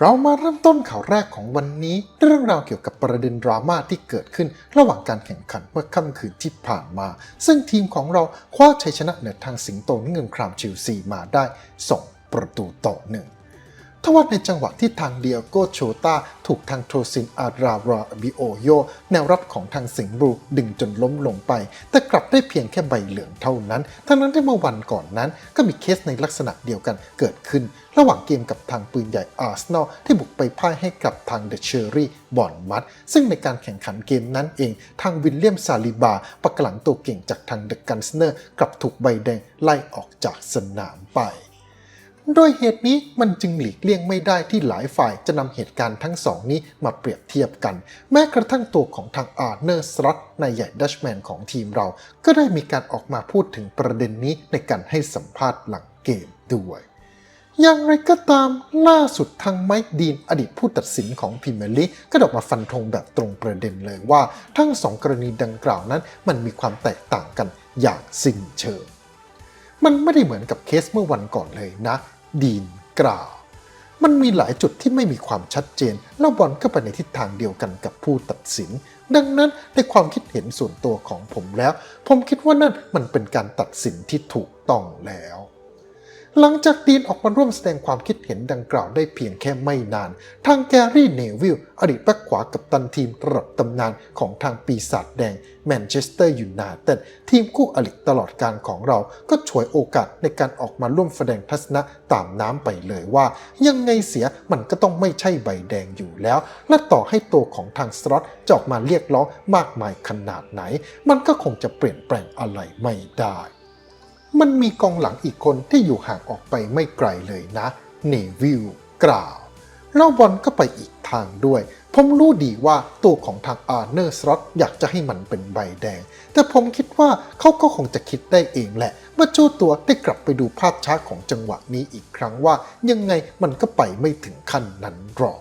เรามาเริ่มต้นข่าวแรกของวันนี้ เรื่องราวเกี่ยวกับประเด็นดราม่าที่เกิดขึ้น ระหว่างการแข่งขันเมื่อค่ำคืนที่ผ่านมา ซึ่งทีมของเราคว้าชัยชนะเหนือทางสิงโตนเงินครามชิลซีมาได้ 2 ประตูต่อหนึ่ง ทว่าในจังหวะที่ทางเดียโกโชตาถูกทางโทซินอาราราบิโอโย แนวรับของทางสิงห์บลูดึงจนล้มลงไป แต่กลับได้เพียงแค่ใบเหลืองเท่านั้น ทั้งนั้นที่เมื่อวันก่อนนั้นก็มีเคสในลักษณะเดียวกันเกิดขึ้น ระหว่างเกมกับทางปืนใหญ่อาร์เซนอลที่บุกไปพ่ายให้กับทางเดอะเชอรี่บอนมัดซึ่งในการแข่งขันเกมนั้นเอง ทางวิลเลียมซาลิบาปักหลังตัวเก่งจากทางเดอะกันสเนอร์กลับถูกใบแดงไล่ออกจากสนามไป โดยเหตุนี้มันจึงหลีกเลี่ยงไม่ได้ที่หลายฝ่ายจะนำเหตุการณ์ทั้งสองนี้มาเปรียบเทียบกัน แม้กระทั่งตัวของทางอาร์เนอร์สล็อตนายใหญ่ดัชแมนของทีมเรา ก็ได้มีการออกมาพูดถึงประเด็นนี้ในการให้สัมภาษณ์หลังเกมด้วยอย่างไรก็ตามล่าสุดทางไมค์ดีนอดีตผู้ตัดสินของพรีเมลีกก็ออกมาฟันธงแบบตรงประเด็นเลยว่า ทั้งสองกรณีดังกล่าวนั้น มันมีความแตกต่างกันอย่างสิ้นเชิง มันไม่ได้เหมือนกับเคสเมื่อวันก่อนเลยนะ ดีนกล่าว มันมีหลายจุดที่ไม่มีความชัดเจน แล้วบอลก็ไปในทิศทางเดียวกันกับผู้ตัดสิน ดังนั้นในความคิดเห็นส่วนตัวของผมแล้ว ผมคิดว่านั่นมันเป็นการตัดสินที่ถูกต้องแล้ว หลังจากดีนออกมาร่วมแสดงความคิดเห็นดังกล่าวได้เพียงแค่ไม่นาน ทางแกรี่เนวิลอดีตแบ็กขวากับตันทีมระดับตำนานของทางปีศาจแดงแมนเชสเตอร์ยูไนเต็ดทีมคู่อริตลอดการของเราก็ฉวยโอกาสในการออกมาร่วมแสดงทัศนะตามน้ำไปเลยว่า ยังไงเสียมันก็ต้องไม่ใช่ใบแดงอยู่แล้ว และต่อให้ตัวของทางสล็อตจะออกมาเรียกร้องมากมายขนาดไหน มันก็คงจะเปลี่ยนแปลงอะไรไม่ได้ มันมีกองหลังอีกคนที่อยู่ห่างออกไปไม่ไกลเลยนะเนวิลกล่าวแล้วบอลก็ไปอีกทางด้วย ผมรู้ดีว่าตัวของทางอาร์เนอร์สล็อตอยากจะให้มันเป็นใบแดง แต่ผมคิดว่าเขาก็คงจะคิดได้เองแหละเมื่อเจ้าตัวได้กลับไปดูภาพช้าของจังหวะนี้อีกครั้งว่า ยังไงมันก็ไปไม่ถึงขั้นนั้นหรอก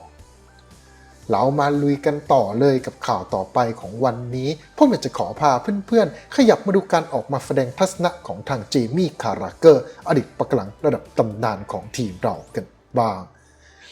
เรามาลุยกันต่อเลยกับข่าวต่อไปของวันนี้ผมอยากจะขอพาเพื่อนๆ ขยับมาดูการออกมาแสดงทัศนะของทางเจมี่คาราเกอร์ อดีตปักหลังระดับตำนานของทีมเรากันบ้าง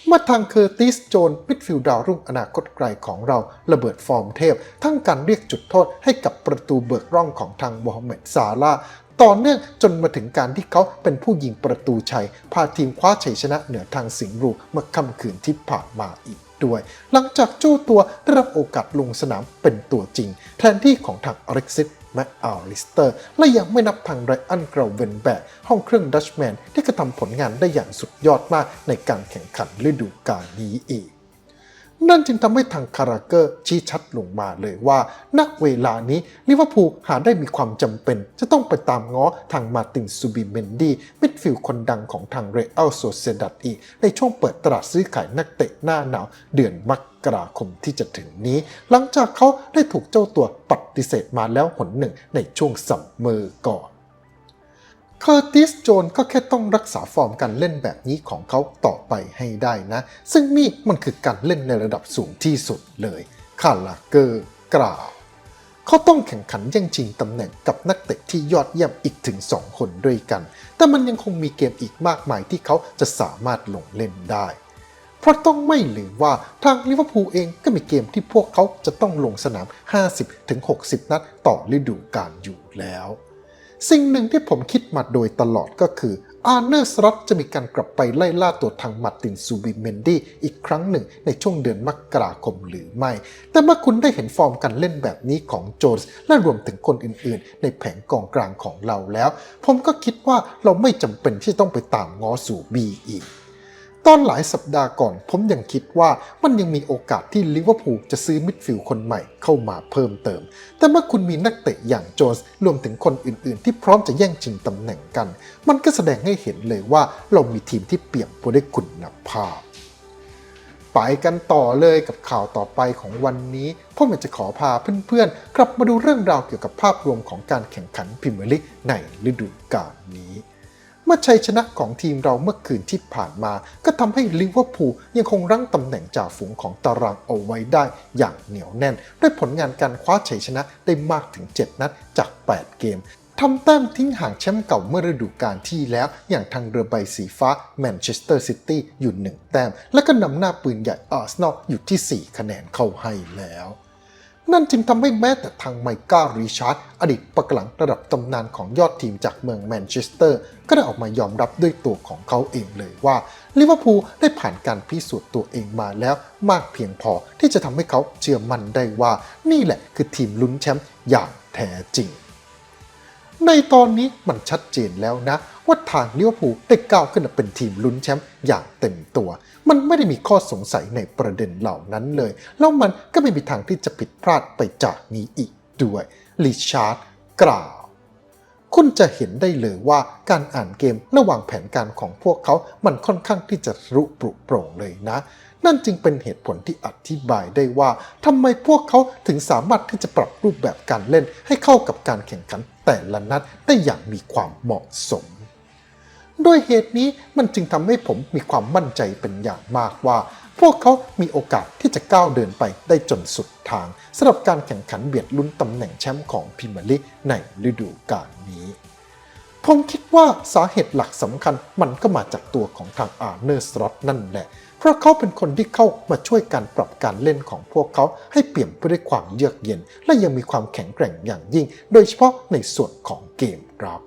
เมื่อทางเคอร์ติสโจนมิดฟิลด์ดาวรุ่งอนาคตไกลของเราระเบิดฟอร์มเทพ ทั้งการเรียกจุดโทษให้กับประตูเบิกร่องของทางโมฮัมเหม็ดซาลาต่อเนื่องจนมาถึงการที่เขาเป็นผู้ยิงประตูชัย พาทีมคว้าชัยชนะเหนือทางสิงห์บลูเมื่อค่ำคืนที่ผ่านมาอีก ด้วย หลังจากเจ้าตัวได้รับโอกาสลงสนามเป็นตัวจริง แทนที่ของทางอเล็กซิสแมคอาลลิสเตอร์ และยังไม่นับทางไรอันเกรเวนแบกห้องเครื่องดัชแมนที่กระทำผลงานได้อย่างสุดยอดมากในการแข่งขันฤดูกาลนี้อีก นั่นจึงทำให้ทางคาราเกอร์ชี้ชัดลงมาเลยว่า ณ เวลานี้ลิเวอร์พูลหาได้มีความจำเป็น จะต้องไปตามง้อทางมาตินซูบิเมนดีมิดฟิลด์คนดังของทางเรอัลโซเซดัดอีก ในช่วงเปิดตลาดซื้อขายนักเตะหน้าหนาว เดือนมกราคมที่จะถึงนี้ หลังจากเขาได้ถูกเจ้าตัวปฏิเสธมาแล้วหนหนึ่งในช่วงสัมเมอร์ก่อน เคอร์ติสโจนก็แค่ต้องรักษาฟอร์มการเล่นแบบนี้ของเขาต่อไปให้ได้นะ ซึ่งนี่มันคือการเล่นในระดับสูงที่สุดเลยคาลาเกอร์กล่าวเขาต้องแข่งขันแย่งชิงตำแหน่งกับนักเตะที่ยอดเยี่ยมอีกถึง 2 คนด้วยกัน แต่มันยังคงมีเกมอีกมากมายที่เขาจะสามารถลงเล่นได้ เพราะต้องไม่ลืมว่าทางลิเวอร์พูลเองก็มีเกมที่พวกเขาจะต้องลงสนาม 50-60 นัดต่อฤดูกาลอยู่แล้ว สิ่งหนึ่งที่ผมคิดมาโดยตลอดก็คือ อาร์เนอร์สล็อตจะมีการกลับไปไล่ล่าตัวทางมาร์ตินซูบิเมนดี้อีกครั้งหนึ่งในช่วงเดือนมกราคมหรือไม่ แต่เมื่อคุณได้เห็นฟอร์มการเล่นแบบนี้ของโจนส์และรวมถึงคนอื่นๆ ในแผงกองกลางของเราแล้ว ผมก็คิดว่าเราไม่จำเป็นที่ต้องไปตามง้อสู่บีอีก ตอนหลายสัปดาห์ก่อนผมยังคิดว่ามันยังมีโอกาสที่ลิเวอร์พูลจะซื้อมิดฟิลด์คนใหม่เข้ามาเพิ่มเติม แต่เมื่อคุณมีนักเตะอย่างโจนส์รวมถึงคนอื่นๆ ที่พร้อมจะแย่งชิงตำแหน่งกัน มันก็แสดงให้เห็นเลยว่าเรามีทีมที่เปี่ยมไปด้วยคุณภาพไปกันต่อเลยกับข่าวต่อไปของวันนี้ผมอยากจะขอพาเพื่อนๆ กลับมาดูเรื่องราวเกี่ยวกับภาพรวมของการแข่งขันพรีเมียร์ลีกในฤดูกาลนี้ เมื่อชัยชนะของทีมเราเมื่อคืนที่ผ่านมา ก็ทำให้ลิเวอร์พูลยังคงรั้งตำแหน่งจ่าฝูงของตารางเอาไว้ได้อย่างเหนียวแน่น ด้วยผลงานการคว้าชัยชนะได้มากถึง 7 นัดจาก 8 เกมทำแต้มทิ้งห่างแชมป์เก่าเมื่อฤดูกาลที่แล้ว อย่างทางเรือใบสีฟ้าแมนเชสเตอร์ซิตี้อยู่หนึ่งแต้ม และก็นำหน้าปืนใหญ่อาร์เซนอลอยู่ที่ 4 คะแนนเข้าให้แล้ว นั่นจึงทำให้แม้แต่ทางไมก้าริชาร์ดอดีตปะกหลังระดับตำนานของยอดทีมจากเมืองแมนเชสเตอร์ ก็ได้ออกมายอมรับด้วยตัวของเขาเองเลยว่าลิเวอร์พูลได้ผ่านการพิสูจน์ตัวเองมาแล้วมากเพียงพอที่จะทำให้เขาเชื่อมั่นได้ว่า นี่แหละคือทีมลุ้นแชมป์อย่างแท้จริง ในตอนนี้มันชัดเจนแล้วนะ ว่าทางลิเวอร์พูลได้ก้าวขึ้นมาเป็นทีมลุ้นแชมป์อย่างเต็มตัว มันไม่ได้มีข้อสงสัยในประเด็นเหล่านั้นเลย แล้วมันก็ไม่มีทางที่จะผิดพลาดไปจากนี้อีกด้วยลิชาร์ดกล่าวคุณจะเห็นได้เลยว่าการอ่านเกมระหว่างแผนการของพวกเขา มันค่อนข้างที่จะรุปรุโปร่งเลยนะ นั่นจึงเป็นเหตุผลที่อธิบายได้ว่าทำไมพวกเขาถึงสามารถที่จะปรับรูปแบบการเล่นให้เข้ากับการแข่งขันแต่ละนัดได้อย่างมีความเหมาะสม ด้วยเหตุนี้มันจึงทำให้ผมมีความมั่นใจเป็นอย่างมากว่า พวกเขามีโอกาสที่จะก้าวเดินไปได้จนสุดทางสำหรับการแข่งขันเบียดลุ้นตำแหน่งแชมป์ของพรีเมียร์ลีกในฤดูกาลนี้ผมคิดว่าสาเหตุหลักสำคัญมันก็มาจากตัวของทางอาร์เนอร์สล็อตนั่นแหละ เพราะเขาเป็นคนที่เข้ามาช่วยการปรับการเล่นของพวกเขาให้เปี่ยมไปด้วยความเยือกเย็น และยังมีความแข็งแกร่งอย่างยิ่ง โดยเฉพาะในส่วนของเกมรับ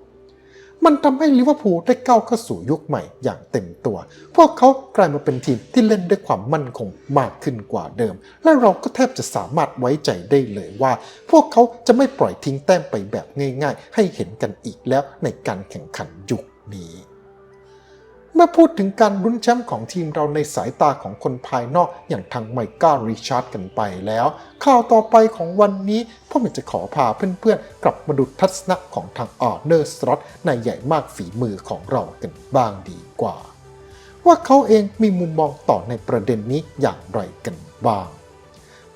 มันทำให้ลิเวอร์พูลได้ก้าวเข้าสู่ยุคใหม่อย่างเต็มตัว พวกเขากลายมาเป็นทีมที่เล่นด้วยความมั่นคงมากขึ้นกว่าเดิม และเราก็แทบจะสามารถไว้ใจได้เลยว่า พวกเขาจะไม่ปล่อยทิ้งแต้มไปแบบง่าย ๆ ให้เห็นกันอีกแล้วในการแข่งขันยุคนี้ เมื่อพูดถึงการลุ้นแชมป์ของทีมเราในสายตาของคนภายนอกอย่างทางไมก้าริชาร์ดกันไปแล้ว ข่าวต่อไปของวันนี้พ่อมันจะขอพาเพื่อนๆ กลับมาดูทัศนะของทางอาร์เนอร์สล็อตในใหญ่มากฝีมือของเรากันบ้างดีกว่า ว่าเขาเองมีมุมมองต่อในประเด็นนี้อย่างไรกันบ้าง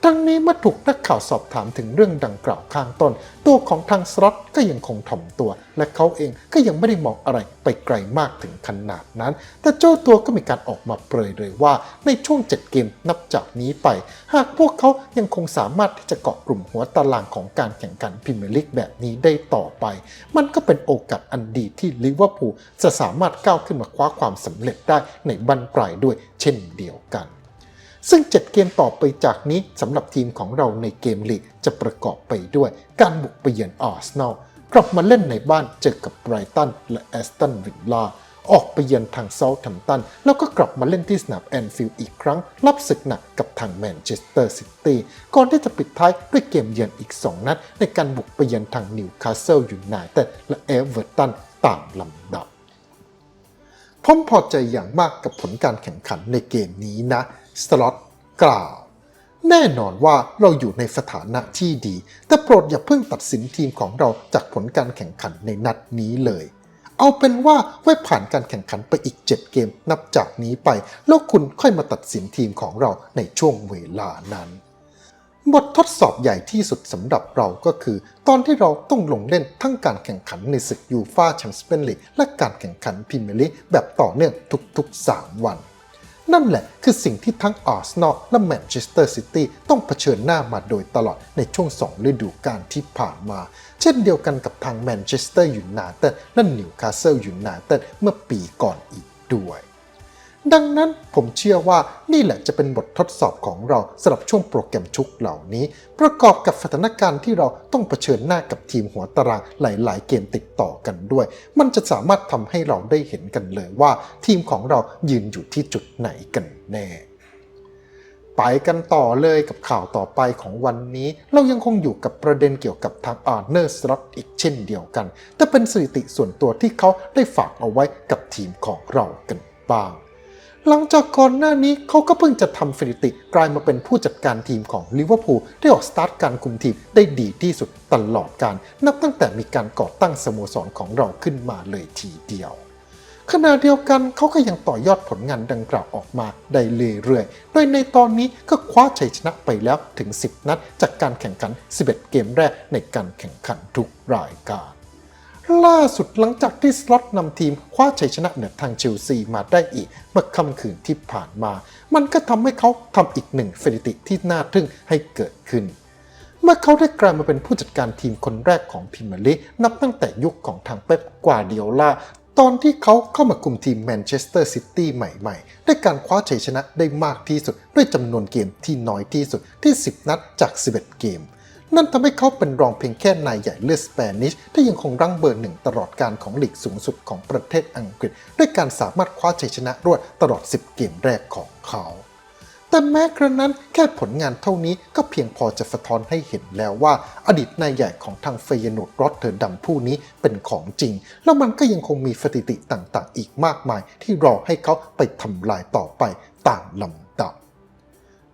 ทั้งนี้เมื่อถูกนักข่าวสอบถามถึงเรื่องดังกล่าวข้างต้น ตัวของทางสล็อตก็ยังคงถ่อมตัว และเขาเองก็ยังไม่ได้มองอะไรไปไกลมากถึงขนาดนั้น แต่เจ้าตัวก็มีการออกมาเปรยเลยว่า ในช่วง 7 เกมนับจากนี้ไป หากพวกเขายังคงสามารถที่จะเกาะกลุ่มหัวตารางของการแข่งขันพรีเมียร์ลีกแบบนี้ได้ต่อไป มันก็เป็นโอกาสอันดีที่ลิเวอร์พูลจะสามารถก้าวขึ้นมาคว้าความสำเร็จได้ในบั้นปลายด้วย เช่นเดียวกัน ซึ่ง 7 เกมต่อไปจากนี้สำหรับทีมของเราในเกมลีกจะประกอบไปด้วย การบุกไปเยือนอาร์เซนอลกลับมาเล่นในบ้านเจอกับไบรตันและแอสตันวิลล่าออกไปเยือนทางเซาท์แฮมป์ตัน แล้วก็กลับมาเล่นที่สนามแอนฟิลด์อีกครั้ง รับศึกหนักกับทางแมนเชสเตอร์ซิตี้ก่อนที่จะปิดท้ายด้วยเกมเยือนอีก 2 นัด ในการบุกไปเยือนทางนิวคาสเซิลยูไนเต็ดและเอเวอร์ตันตามลำดับผมพอใจอย่างมากกับผลการแข่งขันในเกมนี้นะ สล็อตกล่าว แน่นอนว่าเราอยู่ในสถานะที่ดี แต่โปรดอย่าเพิ่งตัดสินทีมของเราจากผลการแข่งขันในนัดนี้เลย เอาเป็นว่าไว้ผ่านการแข่งขันไปอีก 7 เกมนับจากนี้ไป แล้วคุณค่อยมาตัดสินทีมของเราในช่วงเวลานั้นบททดสอบใหญ่ที่สุดสำหรับเราก็คือ ตอนที่เราต้องลงเล่นทั้งการแข่งขันในศึกยูฟาแชมเปี้ยนลีกและการแข่งขันพรีเมียร์ลีกแบบต่อเนื่องทุกๆ 3 วัน นั่นแหละคือสิ่งที่ทั้งอาร์เซนอลและแมนเชสเตอร์ซิตี้ต้องเผชิญหน้ามาโดยตลอดในช่วง 2 ฤดูกาลที่ผ่านมา เช่นเดียวกันกับทางแมนเชสเตอร์ยูไนเต็ดและนิวคาสเซิลยูไนเต็ดเมื่อปีก่อนอีกด้วย ดังนั้นผมเชื่อว่านี่แหละจะเป็นบททดสอบของเราสำหรับช่วงโปรแกรมชุกเหล่านี้ ประกอบกับสถานการณ์ที่เราต้องเผชิญหน้ากับทีมหัวตารางหลาย ๆ เกมติดต่อกันด้วย มันจะสามารถทำให้เราได้เห็นกันเลยว่า ทีมของเรายืนอยู่ที่จุดไหนกันแน่ไปกันต่อเลยกับข่าวต่อไปของวันนี้ เรายังคงอยู่กับประเด็นเกี่ยวกับทางอาร์เนอร์สล็อตอีกเช่นเดียวกัน แต่เป็นสถิติส่วนตัวที่เขาได้ฝากเอาไว้กับทีมของเรากันบ้าง หลังจากก่อนหน้านี้เขาก็เพิ่งจะทำสถิติกลายมาเป็นผู้จัดการทีมของลิเวอร์พูลได้ออกสตาร์ทการคุมทีมได้ดีที่สุดตลอดการ นับตั้งแต่มีการก่อตั้งสโมสรของเราขึ้นมาเลยทีเดียวขณะเดียวกันเขาก็ยังต่อยอดผลงานดังกล่าวออกมาได้เรื่อยๆ โดยในตอนนี้ก็คว้าชัยชนะไปแล้วถึง 10 นัดจากการแข่งขัน 11 เกมแรกในการแข่งขันทุกรายการ ล่าสุดหลังจากที่สล็อตนำทีมคว้าชัยชนะเหนือทางเชลซีมาได้อีก เมื่อค่ำคืนที่ผ่านมา มันก็ทำให้เขาทำอีกหนึ่งสถิติที่น่าทึ่งให้เกิดขึ้น เมื่อเขาได้กลายมาเป็นผู้จัดการทีมคนแรกของพรีเมลีนับตั้งแต่ยุคของทางเป๊ปกวาร์ดิโอลาตอนที่เขาเข้ามาคุมทีมแมนเชสเตอร์ซิตี้ใหม่ๆ ด้วยการคว้าชัยชนะได้มากที่สุด ด้วยจำนวนเกมที่น้อยที่สุดที่ 10 นัดจาก 11 เกม นั่นทำให้เขาเป็นรองเพียงแค่นายใหญ่เลือดสเปนิชที่ยังคงรั้งเบอร์หนึ่งตลอดการของลีกสูงสุดของประเทศอังกฤษ ด้วยการสามารถคว้าชัยชนะรวดตลอด 10 เกมแรกของเขา แต่แม้กระนั้นแค่ผลงานเท่านี้ก็เพียงพอจะสะท้อนให้เห็นแล้วว่า อดีตนายใหญ่ของทางเฟยนูดรอตเทอร์ดัมผู้นี้เป็นของจริง แล้วมันก็ยังคงมีสถิติต่างๆ อีกมากมายที่รอให้เขาไปทำลายต่อไปตามลำ